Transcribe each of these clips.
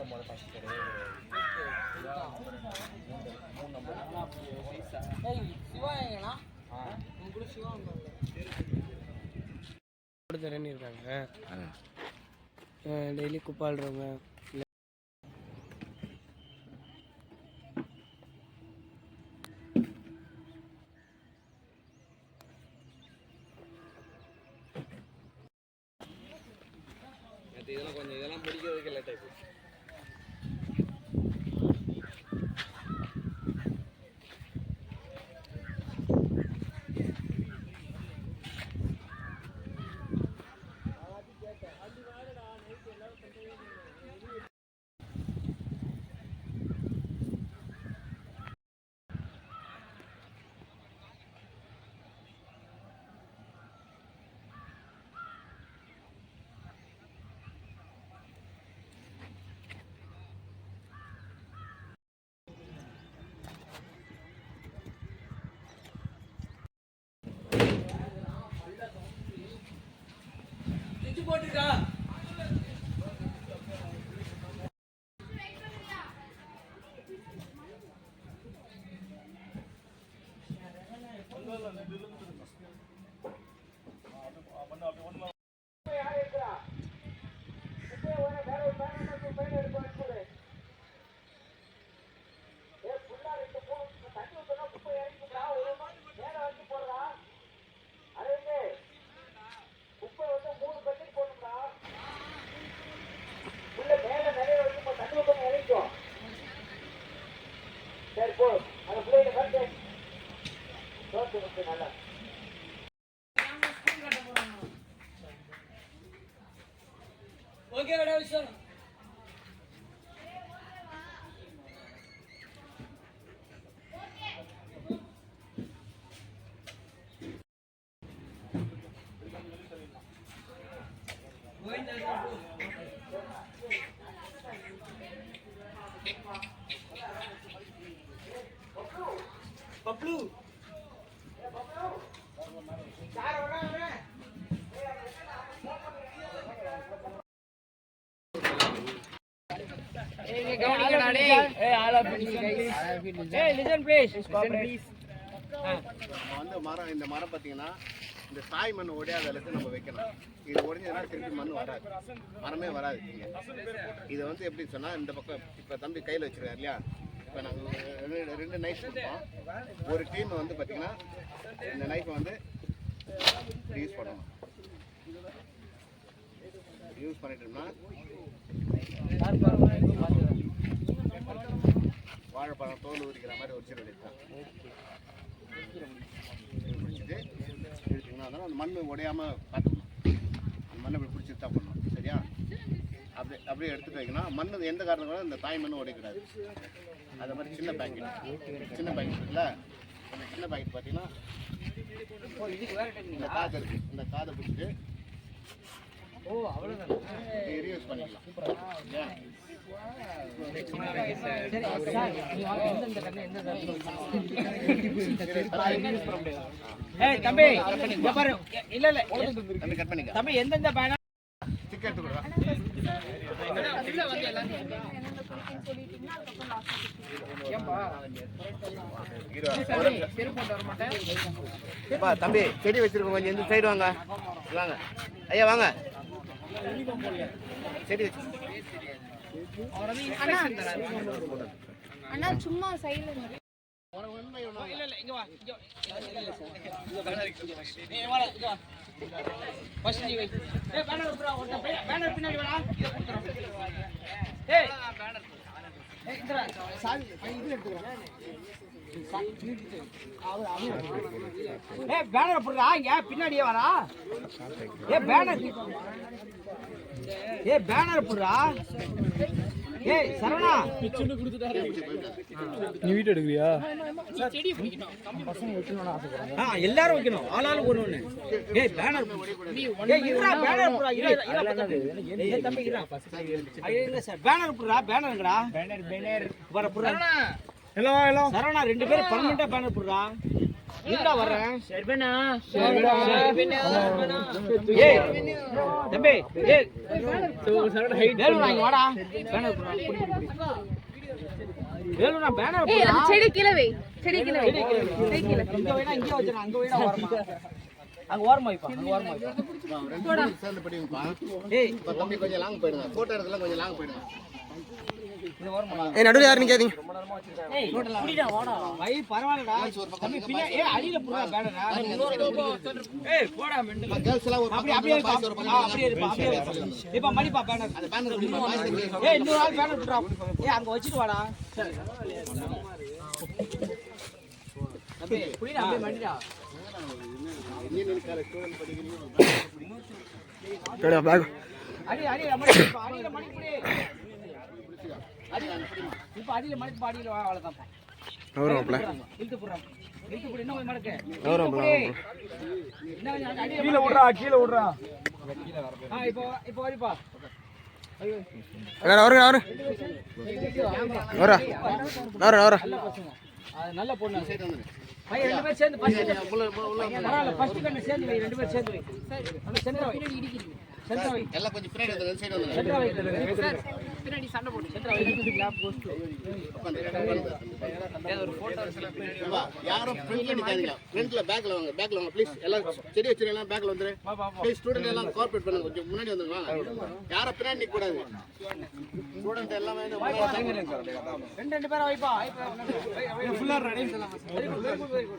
நம்மளோட ஃபர்ஸ்ட் கிடையாது மூணு நம்பர் சிவா எங்கண்ணா உங்க கூட சிவா தரேன்னு இருக்காங்க டெய்லி குப்பாடுறவங்க இதெல்லாம் கொஞ்சம் இதெல்லாம் பிடிக்கிறதுக்கு இல்லை ஆகி போட்டுக்கா வந்து மரம் இந்த மரம் பார்த்தீங்கன்னா இந்த சாய் மண் ஒடையாத அளவுக்கு நம்ம வைக்கணும் இது ஒடிஞ்சதுன்னா திருப்பி மண் வராது. மரமே வராது இது வந்து எப்படி சொன்னால் இந்த பக்கம் இப்போ தம்பி கையில் வச்சிருக்காரு இல்லையா? இப்போ நாங்கள் ரெண்டு ரெண்டு நைஃப் கொடுப்போம் ஒரு டீம் வந்து பார்த்தீங்கன்னா இந்த நைஃபை வந்து யூஸ் பண்ணணும். யூஸ் பண்ணிட்டோம்னா வாழைப்பழம் தோல் உரிக்கிற மாதிரி ஒரு வேண்டியது தான் பிடிச்சிட்டு எடுத்தீங்கன்னா அதான் அந்த மண் உடையாமல் பார்த்துக்கணும் அந்த மண்ணை இப்படி பிடிச்சிட்டு தான் பண்ணணும் சரியா அப்படி அப்படியே எடுத்துகிட்டு வைக்கணும் மண் எந்த காரணம் கூட இந்த தாய் மண் உடையக்கூடாது அது மாதிரி சின்ன பேக்கெட் சின்ன பேக்கெட் இல்லை அந்த சின்ன பேக்கெட் பார்த்தீங்கன்னா இந்த காது இருக்குது இந்த காதை பிடிச்சிட்டு ஓ எந்த தம்பி பாரு. இல்ல இல்ல. தம்பி கட் பண்ணிக்க. தம்பி எந்தெந்த பேனா தம்பி செடி வச்சிருக்கோம் கொஞ்சம் இந்த சைடு வாங்க. வாங்க. ஐயா வாங்க. அண்ணா சும்மா சைடுல இல்ல இல்ல இங்க வா இங்க வா ஃபர்ஸ்ட் நீ வை பேனர் பேனர் பின்னாடி வாடா இத பேனர் ஏய் சாவி இது ஏய் பேனர் புறா இங்க பின்னாடியே வாடா? ஏய் பேனர் ஏய் பேனர் புறா ஏய் சரவணா. நீ வீட்டு எடுக்கலையா ஆ எல்லாரும் வைக்கணும். ஆளாளுக்கு ஒண்ணு ஒண்ணு. ஏய் பேனர் ஏய் இருடா பேனர் இரு ஏய் தம்பி இருடா. இல்ல சார். பேனர் புறா பேனருங்கடா பேனர் பேனர். வர புறா ஹலோ ஹலோ சரவணா ரெண்டு பேரும் பர்மனண்டா பேனர் புறா எங்கடா வர்றேன் ஏய். தம்பி ஏய். வாங்கி வாடா. பேனர் போடா வேலூர் நான் பேனர் ஏய் செடி கீழே வை. செடி கீழே வை. செடி கீழே இங்க வேணா இங்க வச்சிரேன் அங்க வேணா ஓரமா. அங்க ஓரமா வைப்பா அங்க ஓரமா வைப்பா. ரெண்டு பேரும் சேர்ந்து படிங்கப்பா ஏய். இப்போ தம்பி கொஞ்சம் லாங் போயிடுங்க. ஃபோட்டோ எடுக்கலாம் கொஞ்சம் லாங் போயிடுங்க. ஏ நடுவில் யாரும் நிற்காதீங்க ஏய் புடிடா வாடா. வை பரவாயில்லடா. தம்பி பின்ன ஏய் அடியில புடுடா பேனரா? ஏய் போடா மெண்டல். கேர்ள்ஸ் எல்லாம் ஒரு அப்படியே அப்படியே இருப்பா. ஆ, அப்படியே இருப்பா அப்படியே இருப்பா. இப்ப மடிப்பா பேனர். அந்த பேனர் பிடிப்பா பாய்ஸ் ஏய் இன்னொரு ஆள் பேனர் புடுறா ஏய் அங்க வச்சிட்டு வாடா. தம்பி புடிடா அப்படியே மடிடா இன்ஜினியரிங் காலேஜ் ஸ்டூடெண்ட் படிக்கிறீங்க பேக் அடி அடி புடி அடி. இப்ப அடியில வா அவ்வளவுதான் வரும் இழுத்து புடுறா. இழுத்து புடி இன்னும் கொஞ்சம் மடக்கு. அடியில கீழே விட்றா கீழே விட்றா. ஆ இப்போ இப்போ வரிப்பா நல்ல பொண்ணு பையன் ரெண்டு பேரும் சேர்ந்து சேர்ந்து ரெண்டு பேரும் சேர்ந்து எல்லாம் கொஞ்சம் பின்னாடி வந்து சைடு வந்து வை பின்னாடி சண்டை போடு சென்டர் வை லேப் கோஸ்ட் ஒரு போட்டோ யாரும் ஃப்ரண்ட்ல நிக்காதீங்க. ஃப்ரண்ட்ல பேக்ல வாங்க பேக்ல வாங்க ப்ளீஸ் எல்லாம் செடி வச்சிருக்கலாம் பேக்ல வந்துரு. ப்ளீஸ் ஸ்டூடெண்ட் எல்லாம் கோஆபரேட் பண்ணுங்க கொஞ்சம் முன்னாடி வந்துருங்க வாங்க யாரும் பின்னாடி நிக்க கூடாது ஸ்டூடெண்ட் எல்லாமே ரெண்டு ரெண்டு வைப்பா ஃபுல்லா ரெடி தள்ளு மண்ணு தள்ளு ஏய்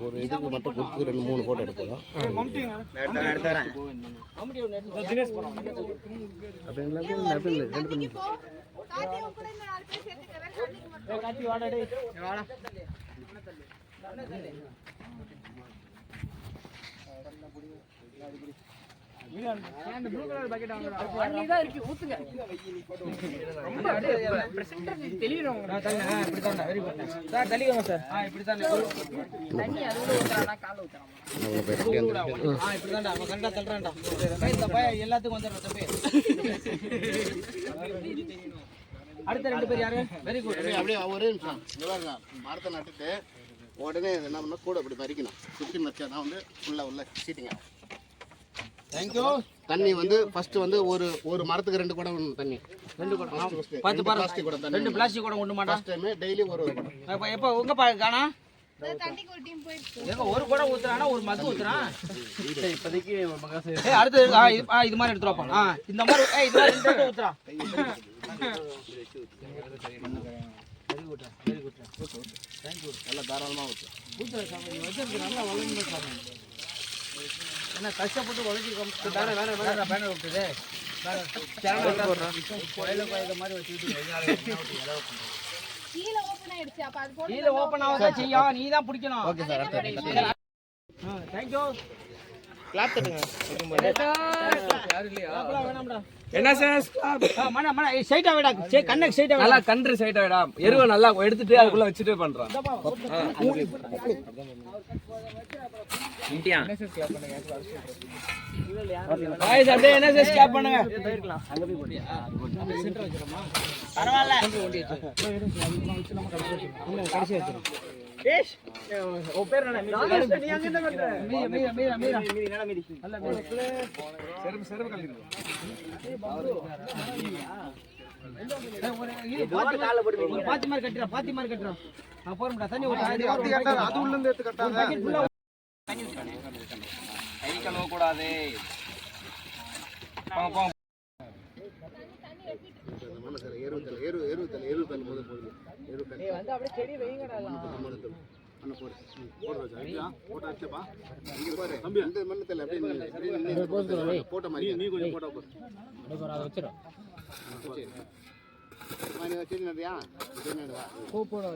ஒரு இதுக்கு மட்டும் கொடுத்து ரெண்டு மூணு உள்ள ஊத்துறானா கால தான்டா அவன் கண்டா தள்ளுறான்டா பை இந்த எல்லாத்துக்கும் வந்துடுற தம்பி அடுத்த ரெண்டு பேர் யாரு வெரி குட் அப்படியே அப்படியே ஒரே நிமிஷம் மரத்தை நட்டுட்டு உடனே இது என்ன பண்ணணும்? கூட இப்படி மறிக்கணும் சுற்றி மறிச்சா தான் வந்து ஃபுல்லாக உள்ள சீட்டிங்க தேங்க்யூ தண்ணி வந்து ஃபர்ஸ்ட் வந்து ஒரு ஒரு மரத்துக்கு ரெண்டு குடம் தண்ணி. ரெண்டு குடம். பார்த்து பாரு பிளாஸ்டிக் குடம் தண்ணி. ரெண்டு பிளாஸ்டிக் கூட கொண்டு மாட்டா ஃபர்ஸ்ட் டைம் டெய்லி ஒரு ஒரு குடம். எப்ப எப்ப உங்க பா காணா? இந்த தண்ணிக்கு ஒரு டீம் போயிருக்கு ஏங்க ஒரு கூட ஊத்துறானா? ஒரு மக்கு ஊத்துறான் இப்போதைக்கு ஏய் அடுத்து ஆ இது ஆ இது மாதிரி எடுத்துறப்பா ஆ இந்த மாதிரி ஏய் இது மாதிரி ரெண்டு ஊத்துறா. Very good very good thank you நல்லா தாராளமாக ஊற்று ஊத்துற சாமி நல்லா வளர்ந்து சாமி. என்ன கஷ்டப்பட்டு உழைச்சி வேற வேற வேற பேனர் விட்டுது கீழே ஓபன் ஆயிடுச்சு. அப்ப அது போட்டு கீழே ஓபன் ஆகாத செய்யும் நீ தான் பிடிக்கணும். Okay sir thank you clap தட்டுங்க வேணாம்டா. என்ன சார்? வைடா. சே, கண்ணுக்கு வைடா. நல்லா கன்று சைட்டா விடா. எருவை நல்லா எடுத்துட்டு அதுக்குள்ள வச்சுட்டு பண்றான். அப்படியே பண்ணுங்க. பரவாயில்ல. உன் பேர் என்ன? மீரா. ஏய், ஒரு இது பாத்தி மாதிரி கட்டுறா, பாத்தி மாதிரி கட்டுறா. தண்ணி ஊத்து. அது உள்ள இருந்து எடுத்து கட்டாத. கை கழுவ கூடாது போங்க போங்க சார் எருவத்தல் வந்து அப்படியே செடி வைங்கடா எல்லாம். அண்ணா போடு ம், போடுறா சார் ஐயா, போட்டோ நில்லு. அப்படியே நில்லு. போட்டோ மாதிரி நீ கொஞ்சம் போட்டோ போடு செடி நடுறியா செடி நடுவா போட்டோ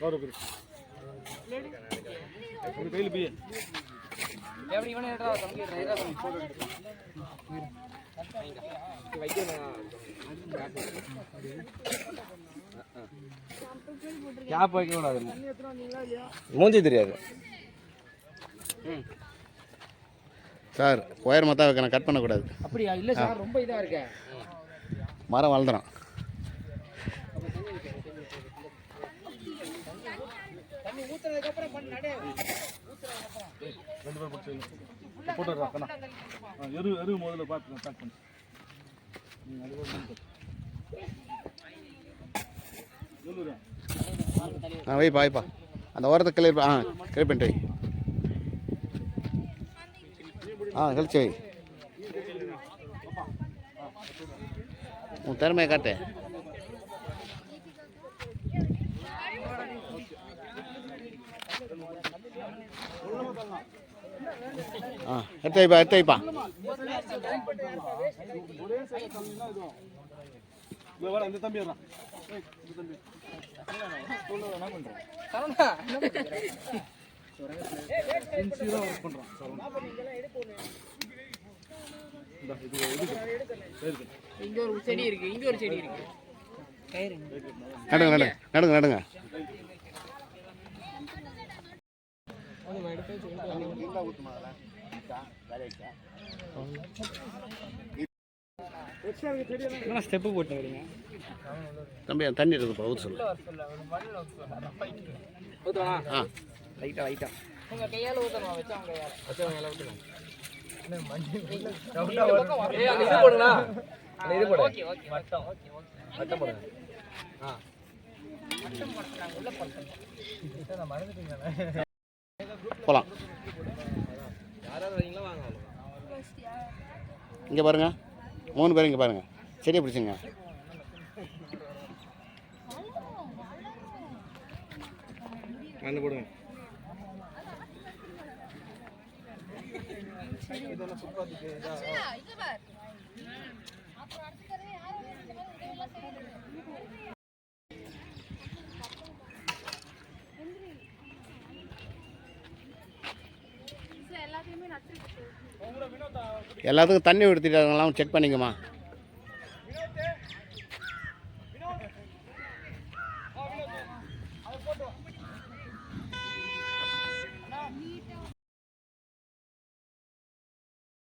எடுத்து எடுத்து எப்படி இவனே எடுறா தம்பி? எடுறா கேப் வைக்க கூடாது. மூஞ்சி தெரியாது. சார் உயரமாக தான் வைக்கணும் கட் பண்ணக்கூடாது. அப்படியா? இல்ல சார் ரொம்ப இதா இருக்க. மரம் வளர்ந்துடும் அப்புறம் பண்ண நடு. எரு எரு முதல்ல பார்த்து பேக் பண்ணு ஆ வைப்பா வைப்பா அந்த ஓரத்தை கிளியர் ஆ கிளியர் பண்ணிட்டு வை. ஆ கழிச்சு வை. உன் திறமையை காட்டு ஆ எடுத்து வைப்பா எடுத்து வைப்பா இந்த வர இந்த தம்பி வரான் சரவணா என்ன பண்ற? சின்சியராக ஒர்க் பண்ணுறான் இந்த இது இது இங்க ஒரு செடி இருக்கு இங்க ஒரு செடி இருக்கு. நடுங்க நடுங்க நடுங்க நடுங்க. ஸ்டெப்பு போட்டு வரீங்க தம்பி தண்ணி இருக்குப்பா ஊற்ற சொல்லு. ஊத்துவா ஆ. லைட்டா லைட்டா உங்க கையால ஊத்தணும்? வச்சா அவங்க கையால. வச்சவங்க எல்லாம் விட்டுருங்க ஏய், அந்த இது போடுங்களா அந்த இது போடு. ஓகே ஓகே வட்டம் ஓகே ஓகே. வட்டம் போடுங்க. ஆ. போகலாம் யாராவது வரீங்களா வாங்க இங்கே பாருங்க. மூணு பேர் இங்கே பாருங்க. செடியை பிடிச்சிங்க. வந்து போடுங்க. இது பார் அப்புறம் அடுத்த தடவை யாரும் இந்த மாதிரி இதெல்லாம் செய்யறது சார் எல்லாத்தையுமே நட்டு எல்லாத்துக்கும் தண்ணி ஊற்றிட்டாங்களாம் செக் பண்ணிங்கம்மா